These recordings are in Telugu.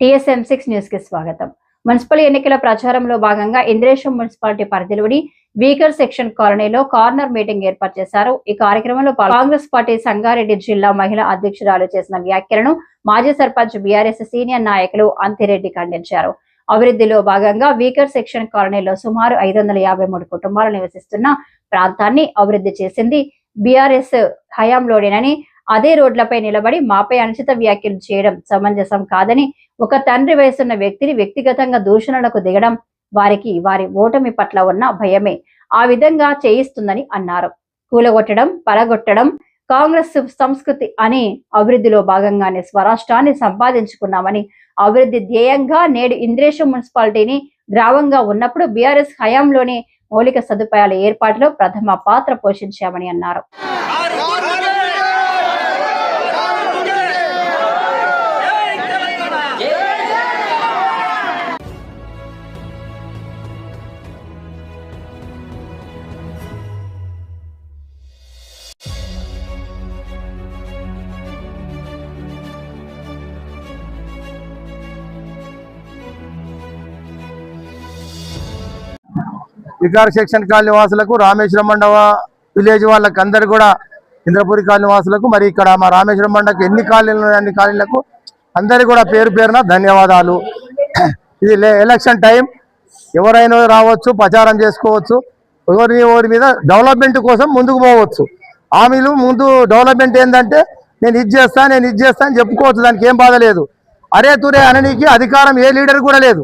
టీఎస్ఎం సిక్స్ న్యూస్కి స్వాగతం. మున్సిపల్ ఎన్నికల ప్రచారంలో భాగంగా ఇంద్రేశం మున్సిపాలిటీ పరిధిలోని వీకర్ సెక్షన్ కాలనీలో కార్నర్ మీటింగ్ ఏర్పాటు చేశారు. ఈ కార్యక్రమంలో కాంగ్రెస్ పార్టీ సంగారెడ్డి జిల్లా మహిళా అధ్యక్షురాలు చేసిన వ్యాఖ్యలను మాజీ సర్పంచ్ బీఆర్ఎస్ సీనియర్ నాయకులు అంతిరెడ్డి ఖండించారు. అభివృద్ధిలో భాగంగా వీకర్ సెక్షన్ కాలనీలో సుమారు ఐదు వందల యాభై మూడు కుటుంబాలు నివసిస్తున్న ప్రాంతాన్ని అభివృద్ధి చేసింది బీఆర్ఎస్ హయాంలోనేనని అదే రోడ్లపై నిలబడి మాపై అనుచిత వ్యాఖ్యలు చేయడం సమంజసం కాదని ఒక తండ్రి వయసున్న వ్యక్తిని వ్యక్తిగతంగా దూషణలకు దిగడం వారికి వారి ఓటమి పట్ల ఉన్న భయమే. ఆ విధంగా చేయిస్తుందని అన్నారు. కూలగొట్టడం పలగొట్టడం కాంగ్రెస్ సంస్కృతి అని అభివృద్ధిలో భాగంగానే స్వరాష్ట్రాన్ని సంపాదించుకున్నామని అభివృద్ధి ధ్యేయంగా నేడు ఇంద్రేశం మున్సిపాలిటీని గ్రామంగా ఉన్నప్పుడు బీఆర్ఎస్ హయాంలోని మౌలిక సదుపాయాల ఏర్పాటులో ప్రథమ పాత్ర పోషించామని అన్నారు. వికార్ సెక్షన్ కాలనీ వాసులకు రామేశ్వరం మండవ విలేజ్ వాళ్ళకి అందరు కూడా ఇంద్రపురి కాలనీ వాసులకు మరి ఇక్కడ మా రామేశ్వరం మండకు ఎన్ని కాలనీలు అన్ని కాలనీలకు అందరి కూడా పేరు పేరున ధన్యవాదాలు. ఇది లే- ఎలక్షన్ టైం ఎవరైనా రావచ్చు ప్రచారం చేసుకోవచ్చు. ఎవరి ఎవరి మీద డెవలప్మెంట్ కోసం ముందుకు పోవచ్చు. హామీలు ముందు డెవలప్మెంట్ ఏంటంటే నేను ఇది చేస్తా నేను ఇది చేస్తా అని చెప్పుకోవచ్చు దానికి ఏం బాధ లేదు. అరే తురే అననీకి అధికారం ఏ లీడర్ కూడా లేదు.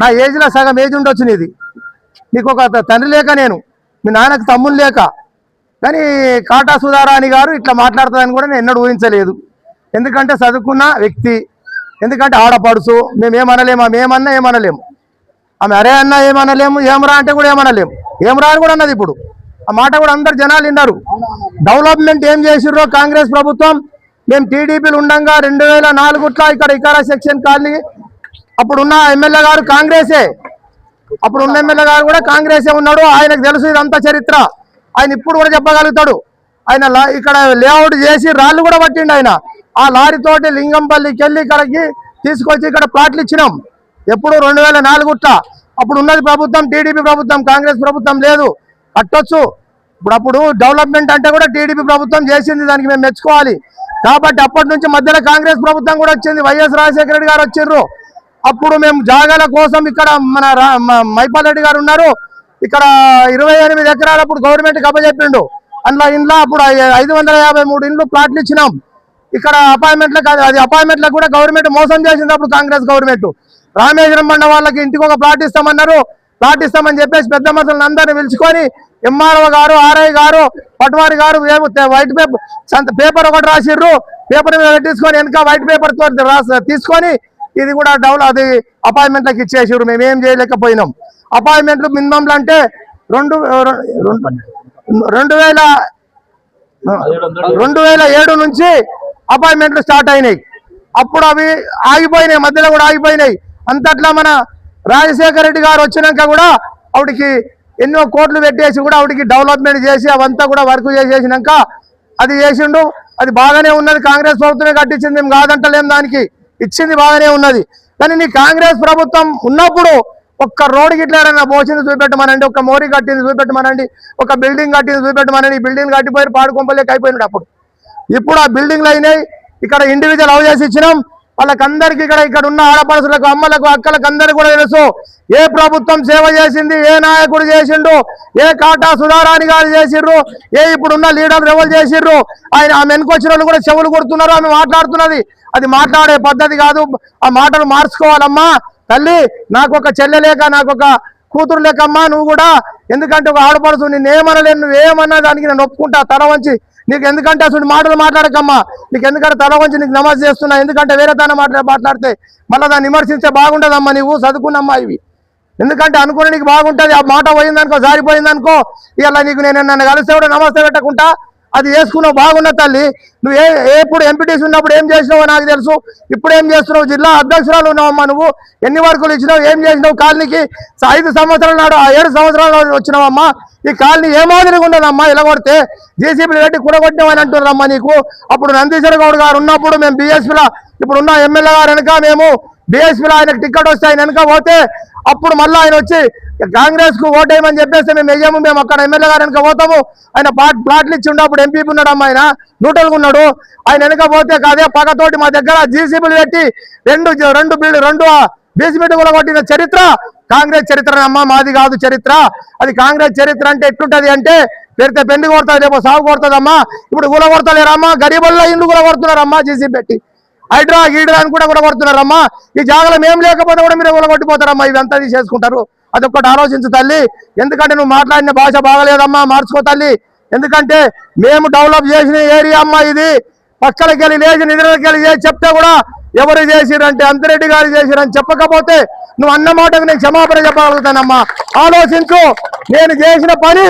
నా ఏజ్లో సగం ఏజ్ ఉండొచ్చు నీది. నీకు ఒక తండ్రి లేక నేను మీ నాన్నకు తమ్ముని లేక. కానీ కాటా సుధారాణి గారు ఇట్లా మాట్లాడుతుందని కూడా నేను ఎన్నడూ ఊహించలేదు. ఎందుకంటే చదువుకున్న వ్యక్తి ఎందుకంటే ఆడపడుచు మేమేమనలేము ఆమె ఏమన్నా ఏమనలేము. ఆమె అరే అన్నా ఏమనలేము ఏమరా అంటే కూడా ఏమనలేము. ఏమరా అని కూడా అన్నది ఇప్పుడు. ఆ మాట కూడా అందరు జనాలు విన్నారు. డెవలప్మెంట్ ఏం చేసిర్రో కాంగ్రెస్ ప్రభుత్వం. మేము టీడీపీలు ఉండంగా రెండు వేల నాలుగుట్లో ఇక్కడ ఇకారా సెక్షన్ కాలనీ అప్పుడున్న ఎమ్మెల్యే గారు కాంగ్రెసే. అప్పుడు ఉన్న ఎమ్మెల్యే గారు కూడా కాంగ్రెస్ ఉన్నాడు. ఆయనకు తెలుసు ఇదంతా చరిత్ర. ఆయన ఇప్పుడు కూడా చెప్పగలుగుతాడు. ఆయన ఇక్కడ లేఅవుట్ చేసి రాళ్ళు కూడా పట్టిండు ఆయన. ఆ లారీ తోటి లింగంపల్లికి వెళ్ళి ఇక్కడికి తీసుకొచ్చి ఇక్కడ ప్లాట్లు ఇచ్చినాం. ఎప్పుడు రెండు వేల నాలుగుట అప్పుడు ఉన్నది ప్రభుత్వం టీడీపీ ప్రభుత్వం కాంగ్రెస్ ప్రభుత్వం లేదు. కట్టొచ్చు. ఇప్పుడు అప్పుడు డెవలప్మెంట్ అంటే కూడా టీడీపీ ప్రభుత్వం చేసింది దానికి మేము మెచ్చుకోవాలి. కాబట్టి అప్పటి నుంచి మధ్యలో కాంగ్రెస్ ప్రభుత్వం కూడా వచ్చింది. వైఎస్ రాజశేఖర రెడ్డి గారు వచ్చిర్రు. అప్పుడు మేము జాగాల కోసం ఇక్కడ మన రా- మైపాల్ రెడ్డి గారు ఉన్నారు. ఇక్కడ ఇరవై ఎనిమిది ఎకరాలు అప్పుడు గవర్నమెంట్ కప్పచెప్పిండు అందులో ఇంట్లో అప్పుడు ఐదు వందల యాభై మూడు ఇండ్లు ప్లాట్లు ఇచ్చినాం. ఇక్కడ అపాయింట్మెంట్లకు అది- అది అపాయింట్మెంట్లకు కూడా గవర్నమెంట్ మోసం చేసింది అప్పుడు కాంగ్రెస్ గవర్నమెంట్. రామేశ్వరం మండ వాళ్ళకి ఇంటికి ఒక ప్లాట్ ఇస్తామన్నారు. ప్లాట్ ఇస్తామని చెప్పేసి పెద్ద మనుషులను అందరినీ పిలుచుకొని ఎంఆర్ఓ గారు ఆర్ఐ గారు పట్వారి గారు మేము వైట్ పేపర్ సంత పేపర్ ఒకటి రాసిర్రు. పేపర్ మీద పెట్టించుకొని వెనక వైట్ పేపర్తో రాసి తీసుకొని ఇది కూడా డౌల్ అది అపాయింట్మెంట్లకు ఇచ్చేసారు మేము ఏం చేయలేకపోయినాం. అపాయింట్మెంట్లు మినిమంలు అంటే రెండు రెండు- రెండు వేల రెండు వేల ఏడు నుంచి అపాయింట్మెంట్లు స్టార్ట్ అయినాయి. అప్పుడు అవి ఆగిపోయినాయి మధ్యలో కూడా ఆగిపోయినాయి. అంతట్లా మన రాజశేఖర రెడ్డి గారు వచ్చినాక కూడా ఆవిడకి ఎన్నో కోట్లు పెట్టేసి కూడా ఆవిడకి డెవలప్మెంట్ చేసి అవంతా కూడా వర్క్ చేసేసినాక అది చేసిండు. అది బాగానే ఉన్నది. కాంగ్రెస్ ప్రభుత్వమే కట్టించింది. మేము కాదంటలేం దానికి. ఇచ్చింది బాగానే ఉన్నది. కానీ నీ కాంగ్రెస్ ప్రభుత్వం ఉన్నప్పుడు ఒక్క రోడ్ గిట్ల ఏడన్నా పోసింది చూపెట్టమనండి ఒక మోరీ కట్టింది చూపెట్టమనండి ఒక బిల్డింగ్ కట్టింది చూపెట్టమనండి బిల్డింగ్ కట్టిపోయి పాడుకొంపలేక అయిపోయినాడు అప్పుడు. ఇప్పుడు ఆ బిల్డింగ్లు అయినాయి ఇక్కడ ఇండివిజువల్ హౌజెస్ ఇచ్చినాం వాళ్ళకందరికి ఇక్కడ ఇక్కడ ఉన్న ఆడపడుసులకు అమ్మలకు అక్కలకు అందరికి కూడా తెలుసు. ఏ ప్రభుత్వం సేవ చేసింది ఏ నాయకుడు చేసిండు ఏ కాటా సుధారాణి గారు చేసిండ్రు ఏ ఇప్పుడున్న లీడర్లు ఎవరు చేసిండ్రు ఆయన ఆమె వెనుకొచ్చిన వాళ్ళు కూడా చెవులు కొడుతున్నారు ఆమె మాట్లాడుతున్నది. అది మాట్లాడే పద్ధతి కాదు. ఆ మాటలు మార్చుకోవాలమ్మా. తల్లి నాకు ఒక చెల్లె లేక నాకు ఒక కూతురు లేకమ్మా నువ్వు కూడా. ఎందుకంటే ఒక ఆడపడుచు నిన్ను ఏమనలేను నువ్వు ఏమన్నా దానికి నేను ఒప్పుకుంటా తల వంచి నీకు ఎందుకంటే అసలు మాటలు మాట్లాడకమ్మా. నీకు ఎందుకంటే తల వంచి నీకు నమాజ్ చేస్తున్నా ఎందుకంటే వేరే తన మాట్లా మాట్లాడితే మళ్ళీ దాన్ని విమర్శించే బాగుంటుందమ్మా నీవు చదువుకున్నమ్మా ఇవి. ఎందుకంటే అనుకున్న నీకు బాగుంటది ఆ మాట పోయిందనుకో జారిపోయిందనుకో ఇలా నీకు నేను నన్ను కలిస్తే కూడా నమస్తే పెట్టకుండా అది వేసుకున్నావు బాగున్న తల్లి. నువ్వు ఏ ఎప్పుడు ఎంపీటీసీ ఉన్నప్పుడు ఏం చేసినావో నాకు తెలుసు. ఇప్పుడు ఏం చేస్తున్నావు? జిల్లా అధ్యక్షురాలు ఉన్నావమ్మా నువ్వు. ఎన్ని వర్కులు ఇచ్చినావు? ఏం చేసినావు? కాలనీకి ఐదు సంవత్సరాల నాడు ఆ ఏడు సంవత్సరాల నాడు వచ్చినావమ్మా ఈ కాలనీ ఏ మాదిరిగా ఉండదమ్మా ఇలా కొడితే జేసీబీ రెడ్డి కూడగొట్టినామని అంటున్నారమ్మా నీకు. అప్పుడు నందీశ్వర గౌడ్ గారు ఉన్నప్పుడు మేము బీఎస్పీలో ఇప్పుడున్న ఎమ్మెల్యే గారు వెనక మేము బీఎస్పీలో ఆయనకు టికెట్ వస్తే ఆయన వెనక పోతే అప్పుడు మళ్ళీ ఆయన వచ్చి కాంగ్రెస్కు ఓటేయమని చెప్పేసి మేము వెయ్యము మేము అక్కడ ఎమ్మెల్యే గారు వెనక పోతాము. ఆయన ప్లాట్ ప్లాట్లు ఇచ్చి అప్పుడు ఎంపీ ఉన్నాడు అమ్మ ఆయన నూటలుగా ఉన్నాడు. ఆయన వెనక పోతే అదే పగతోటి మా దగ్గర జీసీబీలు పెట్టి రెండు రెండు బిల్లు రెండు బీసీబీ కూడా కొట్టిన చరిత్ర. కాంగ్రెస్ చరిత్ర అమ్మ మాది కాదు చరిత్ర. అది కాంగ్రెస్ చరిత్ర అంటే ఎట్లుంటది అంటే పెడితే పెండి కొడతాది రేపు సాగు కొడుతుందమ్మా. ఇప్పుడు గుల కొడతలేరమ్మా గరీబుల్లో ఇండ్లు కూడా కొడుతున్నారమ్మా జీసీ పెట్టి. హైడ్రా గీడ్రా అని కూడా కూడా ఈ జాగలం ఏం లేకపోతే కూడా మీరు గుల కొట్టిపోతారమ్మా ఇదంతా తీసేసుకుంటారు. అదొక్కటి ఆలోచించు తల్లి. ఎందుకంటే నువ్వు మాట్లాడిన భాష బాగలేదమ్మా మార్చుకో తల్లి. ఎందుకంటే మేము డెవలప్ చేసిన ఏరియా అమ్మా ఇది. పక్కలకి వెళ్ళి లేచి నిధులకి వెళ్ళి చేసి చెప్తే కూడా ఎవరు చేసిరంటే అంతిరెడ్డి గారు చేసిరని చెప్పకపోతే నువ్వు అన్న మాటకు నేను క్షమాపణ చెప్పగలుగుతానమ్మా. ఆలోచించు. నేను చేసిన పని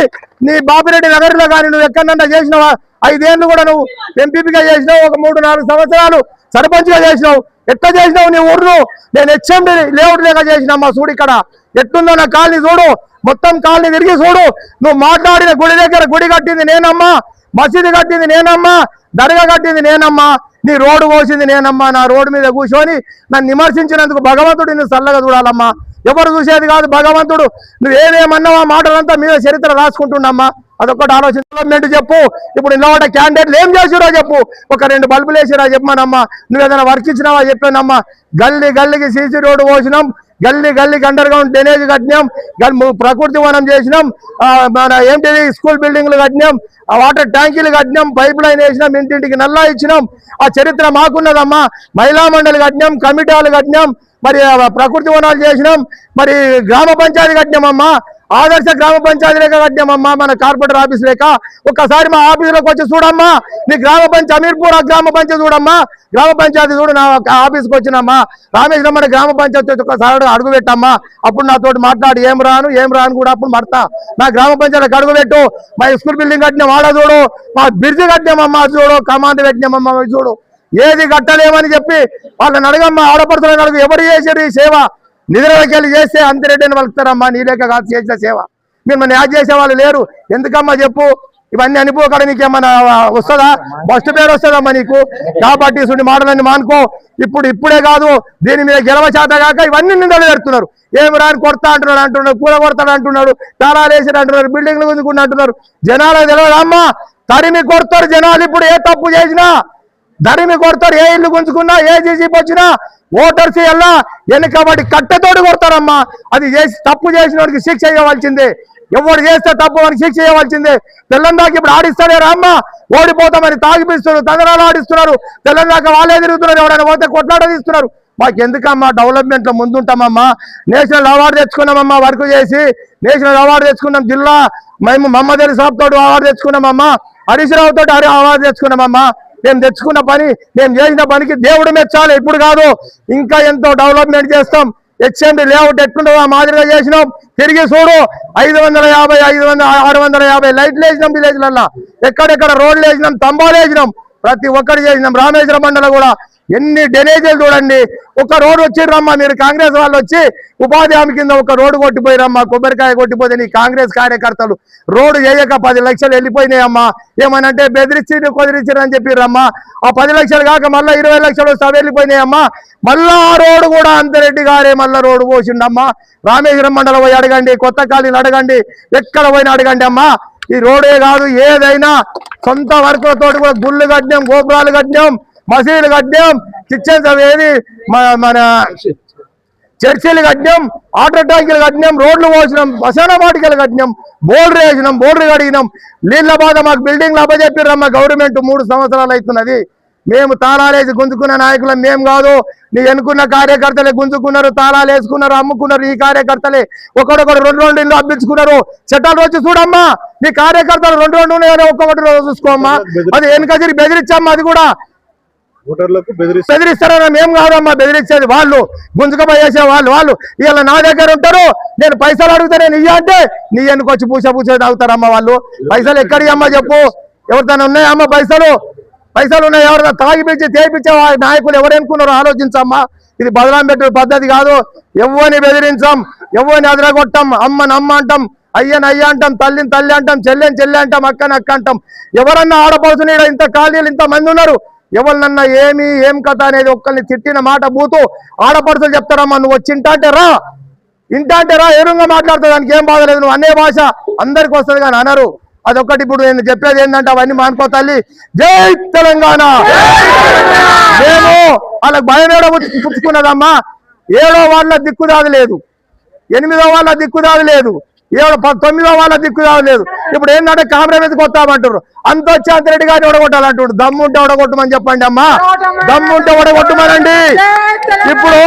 నీ బాపిరెడ్డి నగర్లో కానీ నువ్వు ఎక్కడన్నా చేసినావా? ఐదేళ్ళు కూడా నువ్వు ఎంపీపీగా చేసినావు. ఒక మూడు నాలుగు సంవత్సరాలు సర్పంచ్గా చేసినావు. ఎట్లా చేసినావు నీ ఊర్ను నేను హెచ్ఎండి లేఅవుట్ లేక చేసినమ్మా చూడు ఇక్కడ. ఎట్లుందో నా కాలనీ చూడు. మొత్తం కాలనీ తిరిగి చూడు. నువ్వు మాట్లాడిన గుడి దగ్గర గుడి కట్టింది నేనమ్మా. మసీదు కట్టింది నేనమ్మా. దర్గా కట్టింది నేనమ్మా. నీ రోడ్డు పోసింది నేనమ్మా. నా రోడ్డు మీద కూర్చొని నన్ను విమర్శించినందుకు భగవంతుడు నిన్ను చల్లగా చూడాలమ్మా. ఎవరు చూసేది కాదు భగవంతుడు. నువ్వు ఏదేమన్నావా మాటలంతా మీద చరిత్ర రాసుకుంటున్నామ్మా అదొక్కటి ఆలోచన డెవలప్మెంట్ చెప్పు. ఇప్పుడు నిలబడ్డ క్యాండిడేట్లు ఏం చేసిరా చెప్పు. ఒక రెండు బల్బులు వేసిరా చెప్పమానమ్మా నువ్వు ఏదైనా వర్క్ ఇచ్చినావా చెప్పానమ్మా గల్లీ గల్లీకి సీసీ రోడ్డు పోసినాం. గల్లీ గల్లీకి అండర్ గ్రౌండ్ డ్రైనేజ్ కట్టినాం. గల్- ప్రకృతి వనం చేసినాం. మన ఏంటిది? స్కూల్ బిల్డింగ్లు కట్టినాం. ఆ వాటర్ ట్యాంకీలు కట్టినాం. పైప్ లైన్ వేసినాం. ఇంటింటికి నల్లా ఇచ్చినాం. ఆ చరిత్ర మాకున్నదమ్మా మహిళా మండలి కట్టినాం. కమిటాలు కట్టినాం. మరి ప్రకృతి వనాలు చేసినాం. మరి గ్రామ పంచాయతీ కట్టినామమ్మా ఆదర్శ గ్రామ పంచాయతీ లేక కట్టామమ్మా మన కార్పొరేటర్ ఆఫీస్ లేక ఒక్కసారి మా ఆఫీసులోకి వచ్చి చూడమ్మా. నీ గ్రామ పంచాయతీ అమీర్పూర్ గ్రామ పంచాయతీ చూడమ్మా. గ్రామ పంచాయతీ చూడు నా ఆఫీస్కి వచ్చినమ్మా రామేశ్వరం మన గ్రామ పంచాయతీ వచ్చి ఒకసారి అడుగు పెట్టమ్మా. అప్పుడు నాతో మాట్లాడి. ఏం రాను ఏం రాను కూడా అప్పుడు మడతా. నా గ్రామ పంచాయతీకి అడుగు పెట్టు. మా స్కూల్ బిల్డింగ్ కట్టిన వాడ చూడు. మా బ్రిడ్జ్ కట్టినామమ్మా చూడు. కమాండ్ పెట్టినామమ్మా చూడు. ఏది కట్టలేమని చెప్పి వాళ్ళని అడగమ్మా. ఆడపడుతున్న అడుగు. ఎవరు చేశారు ఈ సేవ? నిధులకి వెళ్ళి చేస్తే అంతిరెడ్డిని వలుకుతారమ్మా నీ లేక కాదు చేసిన సేవ. మీరు మన యాడ్ చేసే వాళ్ళు లేరు. ఎందుకమ్మా చెప్పు? ఇవన్నీ అనిపోకడ నీకేమన్నా వస్తుందా? ఫస్ట్ పేరు వస్తుందమ్మా నీకు. కాబట్టి సుడి మాటలన్నీ మానుకో. ఇప్పుడు ఇప్పుడే కాదు దీని మీద గెలవ చేత కాక ఇవన్నీ నిందలు పెడుతున్నారు. ఏమి రాని కొడతా అంటున్నాడు అంటున్నాడు కూల కొడతాడు అంటున్నాడు తాళాలు వేసాడు అంటున్నారు బిల్డింగ్లు గుంజుకుంటున్నారు అంటున్నారు. జనాలకు తెలియదు అమ్మా తరిమి కొడతారు జనాలు ఇప్పుడు ఏ తప్పు చేసినా. ధరిమి కొడతారు ఏ ఇల్లు గుంజుకున్నా ఏ జీజీపీ వచ్చినా ఓటర్స్ ఎలా వెనుకబడి కట్టెతోడు కొడతారమ్మా. అది చేసి తప్పు చేసిన వాడికి శిక్ష ఇవ్వవలసిందే. ఎవడు చేస్తే తప్పు వాడికి శిక్ష ఇవ్వవలసిందే. తెల్లందాక ఇప్పుడు ఆడిస్తారే రామ్మా ఓడిపోతామని తాగిపిస్తున్నారు తందరాలు ఆడిస్తున్నారు. తెల్లందాక వాళ్ళే తిరుగుతున్నారు ఎవరైనా పోతే కొట్లాట తీస్తున్నారు మాకు ఎందుకమ్మా డెవలప్మెంట్ ముందుంటామమ్మా. నేషనల్ అవార్డు తెచ్చుకున్నామమ్మా వర్క్ చేసి. నేషనల్ అవార్డు తెచ్చుకున్నాం జిల్లా. మేము మమ్మదరి సాబ్ తోడు అవార్డు తెచ్చుకున్నామమ్మా. హరీష్ రావు తోటి అవార్డు తెచ్చుకున్నామమ్మా. మేము తెచ్చుకున్న పని మేము చేసిన పనికి దేవుడు మెచ్చాలి. ఇప్పుడు కాదు ఇంకా ఎంతో డెవలప్మెంట్ చేస్తాం. ఎక్స్చేంజ్ లేఅవుట్ ఎట్లుంటుందో ఆ మాదిరిగా చేసినాం. తిరిగి చూడు ఐదు వందల యాభై ఐదు వందల ఆరు వందల యాభై లైట్లు వేసినాం విలేజ్లల్లో. ఎక్కడెక్కడ రోడ్లు వేసినాం తంబాలు వేసినాం. ప్రతి ఒక్కటి చేసినాం రామేశ్వరం మండలం కూడా ఎన్ని డెనేజీలు చూడండి. ఒక రోడ్డు వచ్చిర్రమ్మా మీరు కాంగ్రెస్ వాళ్ళు వచ్చి ఉపాధి హామీ కింద ఒక రోడ్డు కొట్టిపోయిరమ్మా కొబ్బరికాయ కొట్టిపోతే నీ కాంగ్రెస్ కార్యకర్తలు రోడ్డు చేయక పది లక్షలు వెళ్ళిపోయినాయమ్మా. ఏమనంటే బెదిరించి కుదిరించారు అని చెప్పిర్రమ్మా. ఆ పది లక్షలు కాక మళ్ళీ ఇరవై లక్షలు వస్తే వెళ్ళిపోయినాయమ్మా. మళ్ళా ఆ రోడ్డు కూడా అంతరెడ్డి గారే మళ్ళా రోడ్డు పోసిండమ్మా. రామేశ్వరం మండలం పోయి అడగండి కొత్త ఖాళీలు అడగండి ఎక్కడ పోయినా అడగండి అమ్మా. ఈ రోడే కాదు ఏదైనా సొంత వర్కులతో కూడా గుళ్ళు కట్టినాం గోపురాలు కట్టినాం మసీదులు కట్టినాం కిచెన్స్ అవి మన- మన చర్చిలు కట్టినాం వాటర్ ట్యాంకులు కట్టినాం రోడ్లు పోసినాం శ్మశాన వాటికలు కట్టినాం బోర్డు వేసినాం బోర్డు కడిగినాం. నీళ్ళ బాధ మాకు బిల్డింగ్లు అప్పచెప్పిర్రమ్మ గవర్నమెంట్ మూడు సంవత్సరాలు అవుతున్నది. మేము తాళాలేసి గుంజుకున్న నాయకులం మేము కాదు. నీ ఎన్నుకున్న కార్యకర్తలే గుంజుకున్నారు తాళాలు వేసుకున్నారు అమ్ముకున్నారు ఈ కార్యకర్తలే. ఒకడొకడు రెండు రెండు ఇల్లు అప్పించుకున్నారు చట్టాలు వచ్చి చూడమ్మా. నీ కార్యకర్తలు రెండు రెండు ఉన్నాయని ఒక్కొక్కటి రోజు చూసుకోమ్మా. అది వెనుక తిరిగి బెదిరించమ్మా అది కూడా. ఓటర్లకు బెదిరిస్తారని మేము కాదమ్మా బెదిరించేది వాళ్ళు. గుంజుకపోయేసే వాళ్ళు వాళ్ళు. ఇలా నా దగ్గర ఉంటారు. నేను పైసలు అడిగితే నేను ఇయ్య అంటే నీ ఎన్నుకు వచ్చి పూస పూస తాగుతారమ్మా వాళ్ళు. పైసలు ఎక్కడి అమ్మా చెప్పు ఎవరితోనే ఉన్నాయమ్మా పైసలు? పైసలు ఉన్నాయి ఎవరైనా తాగిపించి తేపించే నాయకులు ఎవరు ఆలోచించమ్మా. ఇది బదలాం పెట్టే పద్ధతి కాదు. ఎవరిని బెదిరించాం ఎవరిని అదరగొట్టాం అమ్మని అమ్మ అంటాం అయ్యని అయ్య అంటాం తల్లిని తల్లి అంటాం చెల్లెని చెల్లి అంటాం అక్కని అక్క అంటాం. ఎవరన్నా ఆడపడుతున్న ఇంత ఖాళీలు ఇంత మంది ఉన్నారు? ఎవరినన్నా ఏమి ఏం కథ అనేది ఒక్కరిని తిట్టిన మాట బూతు ఆడపడుతులు చెప్తారమ్మా నువ్వు వచ్చి ఇంటాంటే రా. ఇంటాంటే రా ఏరుగా మాట్లాడుతుంది దానికి ఏం బాధలేదు నువ్వు అనే భాష అందరికి వస్తుంది కానీ అనరు. అదొకటి ఇప్పుడు నేను చెప్పేది ఏంటంటే అవన్నీ మానుకో తల్లి. జై తెలంగాణ. మేము వాళ్ళకి భయం ఏడో పుచ్చుకున్నదమ్మా. ఏడో వాళ్ళ దిక్కుదాది లేదు. ఎనిమిదో వాళ్ళ దిక్కుదాది లేదు. ఏడు ప- తొమ్మిదో వాళ్ళ దిక్కుదాది లేదు. ఇప్పుడు ఏంటంటే కాంగ్రెస్ మీదకి వస్తామంటారు అంత వచ్చి అంతరెడ్డి గారిని ఓడగొట్టాలంటాడు. దమ్ముంటే ఓడగొట్టమని చెప్పండి అమ్మా. దమ్ముంటే ఓడగొట్టమనండి. ఇప్పుడు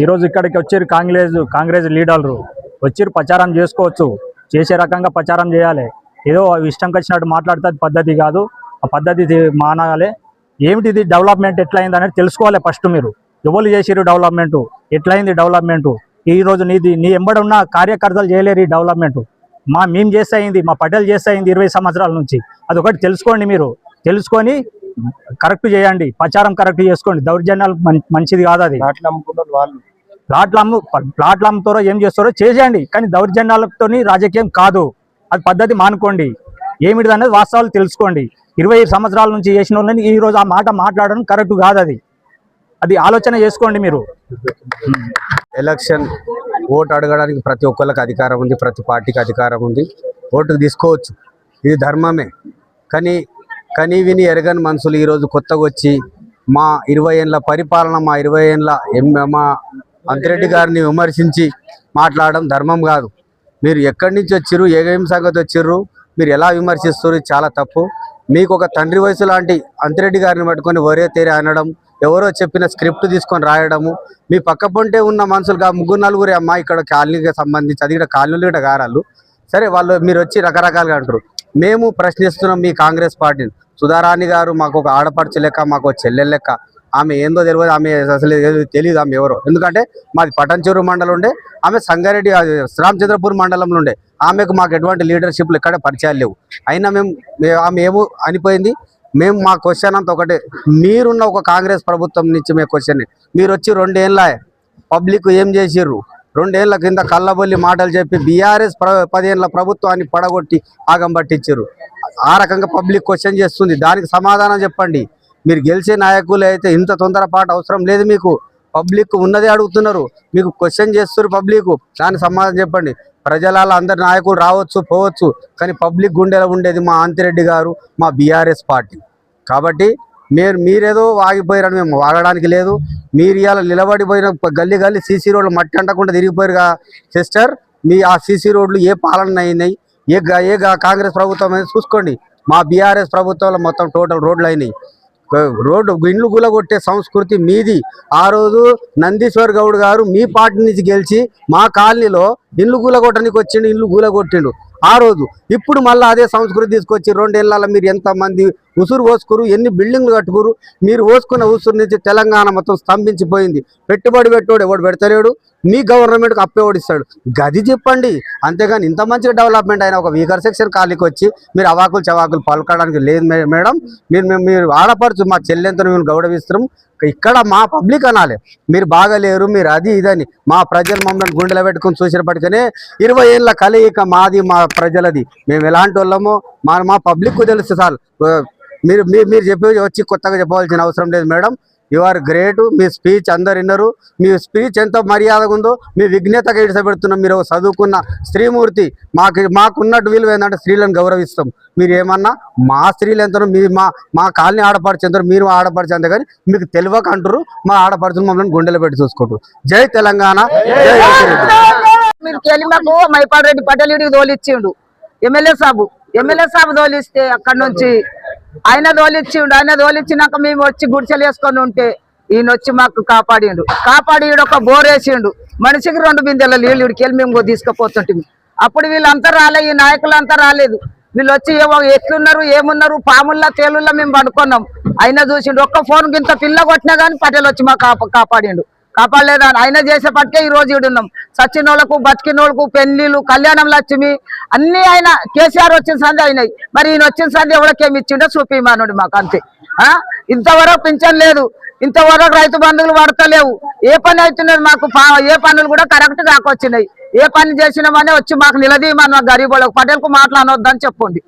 ఈరోజు ఇక్కడికి వచ్చారు కాంగ్రెస్ కాంగ్రెస్ లీడర్లు. వచ్చి ప్రచారం చేసుకోవచ్చు. చేసే రకంగా ప్రచారం చేయాలి. ఏదో ఇష్టంకి వచ్చినట్టు మాట్లాడుతుంది పద్ధతి కాదు. ఆ పద్ధతి ఇది మానాలి. ఏమిటిది డెవలప్మెంట్ ఎట్లయింది అనేది తెలుసుకోవాలి ఫస్ట్ మీరు. ఎవరు చేసిరు డెవలప్మెంట్? ఎట్లయింది డెవలప్మెంట్? ఈ రోజు నీది నీ ఎంబడి ఉన్న కార్యకర్తలు చేయలేరు ఈ డెవలప్మెంట్. మా మేము చేస్తే అయింది మా పటేల్ చేస్తే అయింది ఇరవై సంవత్సరాల నుంచి. అదొకటి తెలుసుకోండి మీరు. తెలుసుకొని కరెక్ట్ చేయండి. ప్రచారం కరెక్ట్ చేసుకోండి. దౌర్జన్యాలు మంచిది కాదు అది. ప్లాట్లు అమ్ము ప్లాట్లు అమ్ముతారో ఏం చేస్తారో చేసేయండి. కానీ దౌర్జన్యాలతో రాజకీయం కాదు. అది పద్ధతి మానుకోండి. ఏమిటి అనేది వాస్తవాలు తెలుసుకోండి. ఇరవై సంవత్సరాల నుంచి చేసిన వాళ్ళని ఈ రోజు ఆ మాట మాట్లాడడం కరెక్ట్ కాదు అది. అది ఆలోచన చేసుకోండి మీరు. ఎలక్షన్ ఓటు అడగడానికి ప్రతి ఒక్కరికి అధికారం ఉంది ప్రతి పార్టీకి అధికారం ఉంది. ఓటు తీసుకోవచ్చు. ఇది ధర్మమే. కానీ కానీ విని ఎరగని మనుషులు ఈరోజు కొత్తగా వచ్చి మా ఇరవై ఏళ్ళ పరిపాలన మా ఇరవై ఏళ్ళ మా అంతిరెడ్డి గారిని విమర్శించి మాట్లాడడం ధర్మం కాదు. మీరు ఎక్కడి నుంచి వచ్చిర్రు ఏ సంగతి వచ్చిర్రు మీరు ఎలా విమర్శిస్తారు చాలా తప్పు. మీకు ఒక తండ్రి వయసు లాంటి అంతిరెడ్డి గారిని పట్టుకొని ఒరే తేరే అనడం ఎవరో చెప్పిన స్క్రిప్ట్ తీసుకొని రాయడము మీ పక్క పొంటే ఉన్న మనుషులుగా ముగ్గురు నలుగురు అమ్మాయి ఇక్కడ కాలనీకి సంబంధించి అది ఇక్కడ కాలనీలు ఇక్కడ గారాలు. సరే వాళ్ళు మీరు వచ్చి రకరకాలుగా అంటారు. మేము ప్రశ్నిస్తున్నాం మీ కాంగ్రెస్ పార్టీని. సుధారాణి గారు మాకు ఒక ఆడపడుచు లెక్క మాకు ఒక చెల్లెలు లెక్క. ఆమె ఏందో తెలియదు ఆమె అసలు తెలియదు ఆమె ఎవరో. ఎందుకంటే మాది పటంచెరు మండలం ఉండే ఆమె సంగారెడ్డి అది మండలంలో ఉండే. ఆమెకు మాకు ఎటువంటి లీడర్షిప్లు ఇక్కడ పరిచయాలు లేవు. అయినా మేము ఆమె ఏమో అనిపోయింది మేము మా క్వశ్చన్ అంతా ఒకటే. మీరున్న ఒక కాంగ్రెస్ ప్రభుత్వం నుంచి మేము క్వశ్చన్ మీరు వచ్చి రెండేళ్ళ పబ్లిక్ ఏం చేసిర్రు? రెండేళ్ళ కింద కళ్ళబొల్లి మాటలు చెప్పి బీఆర్ఎస్ ప్ర పదేళ్ళ ప్రభుత్వాన్ని పడగొట్టి ఆగం పట్టించారు ఆ రకంగా పబ్లిక్ క్వశ్చన్ చేస్తుంది. దానికి సమాధానం చెప్పండి. మీరు గెలిచే నాయకులు అయితే ఇంత తొందరపాటు అవసరం లేదు మీకు. పబ్లిక్ ఉన్నదే అడుగుతున్నారు. మీకు క్వశ్చన్ చేస్తున్నారు పబ్లిక్ దాని సమాధానం చెప్పండి. ప్రజలలో అందరి నాయకులు రావచ్చు పోవచ్చు కానీ పబ్లిక్ గుండెలో ఉండేది మా అంతిరెడ్డి గారు మా బీఆర్ఎస్ పార్టీ. కాబట్టి మీరు మీరేదో వాగిపోయారని మేము వాగడానికి లేదు. మీరు ఇలా నిలబడిపోయిన గల్లీ గల్లీ సీసీ రోడ్లు మట్టి అంటకుండా తిరిగిపోయారుగా సిస్టర్. మీ ఆ సీసీ రోడ్లు ఏ పాలన అయినాయి? ఏ ఏ కాంగ్రెస్ ప్రభుత్వం అనేది చూసుకోండి. మా బీఆర్ఎస్ ప్రభుత్వంలో మొత్తం టోటల్ రోడ్లు అయినాయి. రోడ్డు ఇండ్లు గులగొట్టే సంస్కృతి మీది. ఆ రోజు నందీశ్వర్ గౌడ్ గారు మీ పార్టీ నుంచి గెలిచి మా కాలనీలో ఇండ్లు గులగొట్టడానికి వచ్చిండు ఇల్లు గులగొట్టిండు ఆ రోజు. ఇప్పుడు మళ్ళీ అదే సంస్కృతి తీసుకొచ్చి రెండేళ్ళలో మీరు ఎంతమంది ఉసురు పోసుకురు ఎన్ని బిల్డింగ్లు కట్టుకురు మీరు పోసుకున్న ఉసురు నుంచి తెలంగాణ మొత్తం స్తంభించిపోయింది. పెట్టుబడి పెట్టోడు ఎవడు పెడతలేడు మీ గవర్నమెంట్కి అప్పేవాడిస్తాడు గది చెప్పండి. అంతేగాని ఇంత మంచి డెవలప్మెంట్ అయిన ఒక వీకర్ సెక్షన్ ఖాళీకి వచ్చి మీరు అవాకులు చవాకులు పలకడానికి లేదు మేడం. మీరు మేము- మీరు ఆడపరచు మా చెల్లెంతను మేము గౌరవిస్తున్నాం. ఇక్కడ మా పబ్లిక్ అనాలి. మీరు బాగలేరు మీరు అది ఇదని మా ప్రజలు మమ్మల్ని గుండెలో పెట్టుకొని చూసినప్పటికనే ఇరవై ఏళ్ళ కలయిక మాది మా ప్రజలది. మేము ఎలాంటి వాళ్ళమో మా మా పబ్లిక్ తెలుసు సార్. మీరు మీరు మీరు చెప్పి వచ్చి కొత్తగా చెప్పవలసిన అవసరం లేదు మేడం. యు ఆర్ గ్రేట్ మీ స్పీచ్ అందరు విన్నారు. మీ స్పీచ్ ఎంత మర్యాదగా ఉందో మీ విఘ్నతగా ఇడిసపెడుతున్నాం మీరు చదువుకున్న స్త్రీమూర్తి మాకు మాకున్నట్టు విలువ ఏంటంటే స్త్రీలను గౌరవిస్తాం. మీరు ఏమన్నా మా స్త్రీలు ఎంతనో మీ మా మా కాలనీ ఆడపడిచి ఎంతనో మీరు ఆడపడిచి అంతే కానీ మీకు తెలియక అంటారు మా ఆడపడుచులు మమ్మల్ని గుండెలో పెట్టి చూసుకుంటారు జై తెలంగాణ. జై. మీరు కెలిమకు మైపాల్ రెడ్డి పటేల్ వీడికి తోలిచ్చిండు. ఎమ్మెల్యే సాబు ఎమ్మెల్యే సాబు తోలిస్తే అక్కడ నుంచి ఆయన తోలిచ్చిండు ఆయన తోలిచ్చినాక మేము వచ్చి గుడిసెలు వేసుకొని ఉంటే ఈయన వచ్చి మాకు కాపాడిండు. కాపాడి ఒక బోర్ వేసిండు. మనిషికి రెండు బిందెల నీళ్ళు ఈడికి వెళ్ళి మేము తీసుకుపోతుంటే అప్పుడు వీళ్ళంతా రాలే ఈ నాయకులంతా రాలేదు. వీళ్ళు వచ్చి ఏమో ఎట్లున్నారు ఏమున్నారు పాముల్లా తేలుల్లా మేము పడుకున్నాం. అయినా చూసిండు ఒక్క ఫోన్ గింత పిల్ల కొట్టినా కానీ పటేల్ వచ్చి మాకు కాపాడిండు. కాపాడలేదు? ఆయన చేసేపటికే ఈ రోజు ఈడున్నాం సచిన వాళ్ళకు బతికిన వాళ్ళకు పెళ్ళిళ్ళు కళ్యాణం లక్ష్మి అన్ని ఆయన కేసీఆర్ వచ్చిన సంధి అయినాయి. మరి ఈయన వచ్చిన సంధి ఎవరికేమి ఇచ్చిండో చూపిమానుడు మాకు అంతే. ఇంతవరకు పింఛన్ లేదు. ఇంతవరకు రైతు బంధువులు పడతలేవు. ఏ పని అవుతున్నది మాకు? పా- ఏ పనులు కూడా కరెక్ట్ కాకొచ్చినాయి. ఏ పని చేసినామని వచ్చి మాకు నిలదీయమని మా గరీబ్ వాళ్ళకు పటేల్కు మాట్లాడొద్దని చెప్పండి.